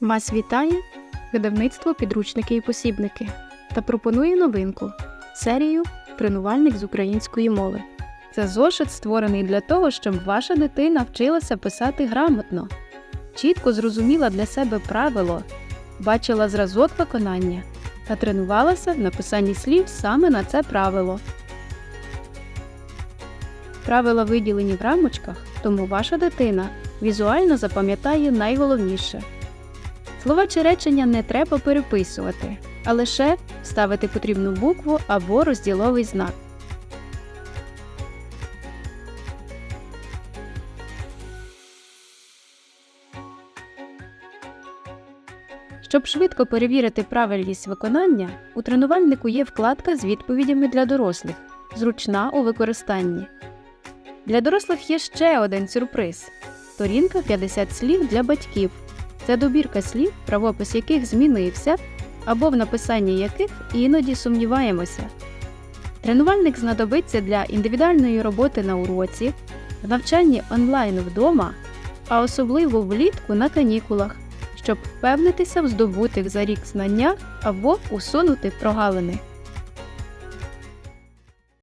Вас вітає видавництво підручники і посібники та пропонує новинку серію Тренувальник з української мови. Це зошит створений для того, щоб ваша дитина вчилася писати грамотно, чітко зрозуміла для себе правило, бачила зразок виконання та тренувалася в написанні слів саме на це правило. Правила виділені в рамочках, тому ваша дитина візуально запам'ятає найголовніше. Слова чи речення не треба переписувати, а лише вставити потрібну букву або розділовий знак. Щоб швидко перевірити правильність виконання, у тренувальнику є вкладка з відповідями для дорослих, зручна у використанні. Для дорослих є ще один сюрприз сторінка 50 слів для батьків. Це добірка слів, правопис яких змінився, або в написанні яких іноді сумніваємося. Тренувальник знадобиться для індивідуальної роботи на уроці, в навчанні онлайн вдома, а особливо влітку на канікулах, щоб впевнитися в здобутих за рік знаннях або усунути прогалини.